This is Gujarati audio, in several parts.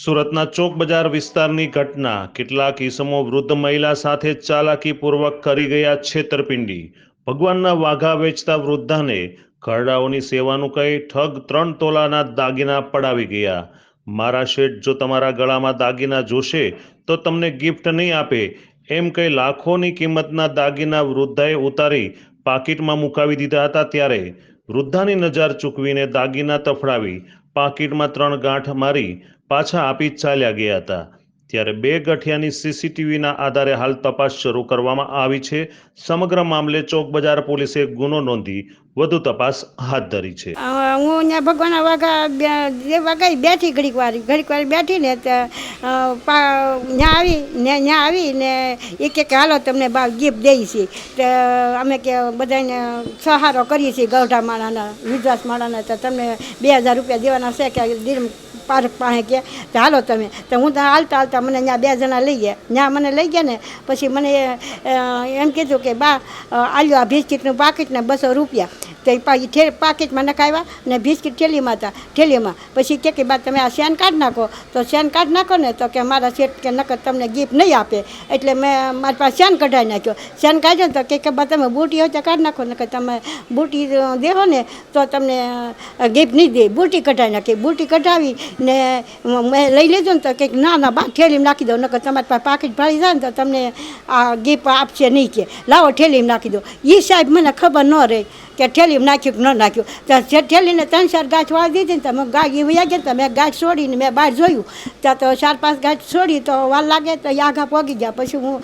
સુરતના ચોક બજાર વિસ્તારની ઘટના. કેટલાક ઈસમો વૃદ્ધ મહિલા સાથે ચાલાકીપૂર્વક કરી ગયા છેતરપિંડી. ભગવાનના વાઘા વેચતા વૃદ્ધાને ઘરડાઓની સેવાનું કહી ઠગ ત્રણ તોલાના દાગીના પડાવી ગયા. મારા શેઠ, જો તમારા ગળામાં દાગીના જોશે, તો તમને ગિફ્ટ નહીં આપે. એમ કહી લાખોની કિંમતના દાગીના વૃદ્ધાએ ઉતારી પાકીટમાં મુકાવી દીધા હતા ત્યારે વૃદ્ધાની નજર ચૂકવીને દાગીના તફડાવી પાકીટમાં ત્રણ ગાંઠ મારી પાછા આપી ચાલ્યા ગયા હતા. ત્યારે બે ગઠિયાની સીસીટીવીના આધારે હાલ તપાસ શરૂ કરવામાં આવી છે. સમગ્ર મામલે ચોક બજાર પોલીસે ગુનો નોંધી વધુ તપાસ હાથ ધરી છે. હું અહીંયા ભગવાનના વાઘા જે વાઘા બેઠી ઘડીક વાર ઘડીક વાર બેઠી ને ત્યાં આવી ને ત્યાં આવીને એક એ કે કે, હાલો, તમને બા ગિફ્ટ દઈએ છીએ તો અમે કે બધાને સહારો કરીએ છીએ ગૌઢા માળાના, વિદ્વાસ માળાના, તો તમને બે હજાર રૂપિયા દેવાના છે કે દીર પાર્ક પાસે કે? હાલો તમે. તો હું ત્યાં હાલતા હાલતા મને ત્યાં બે જણા લઈ ગયા. ત્યાં મને લઈ ગયા ને, પછી મને એમ કીધું કે, બા આલ્યો આ બિસ્કીટનું પાકીટ ને બસો રૂપિયા. તો એ પાકીટમાં નખાવ્યા ને બિસ્કીટ ઠેલીમાં હતા, ઠેલીમાં. પછી કે કે બા તમે આ શેન કાઢ નાખો. તો શેન કાઢ નાખો ને તો કે મારા શેઠ કે નકર તમને ગિફ્ટ નહીં આપે. એટલે મેં મારી પાસે શેન કઢાવી નાખ્યો. શેન કાઢ્યો ને તો કે કે તમે બુટી હોય તો કાઢ નાખો, નકર તમે બુટી દેહો ને તો તમને ગિફ્ટ નહીં દે. બુટી કઢાવી નાખી. બુટી કઢાવી ને મેં લઈ લીધું ને તો કે ના ના બા થેલીમાં નાખી દો નકર તમારી પાસે પાકીટ ભાળી જાય ને તો તમને આ ગિફ્ટ આપશે નહીં કે. લાવો, ઠેલીમાં નાખી દો એ સાહેબ મને ખબર ન રહી. કે નાખ્યું કે ન નાખ્યું. તો જે થેલીને ત્રણ ચાર ગાંઠ વાળી દીધી ને તો મેં ગાય વયા ગયા તો મેં ગાંઠ છોડીને મેં બહાર જોયું. ત્યાં તો ચાર પાંચ ગાંઠ છોડી તો વાર લાગે તો આઘા પોગી ગયા. પછી હું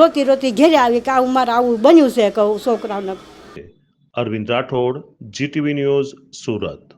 રોતી રોતી ઘેરે આવી કે આવું મારે આવું બન્યું છે કહું છોકરાઓને અરવિંદ રાઠોડ, જીટીવી ન્યૂઝ સુરત.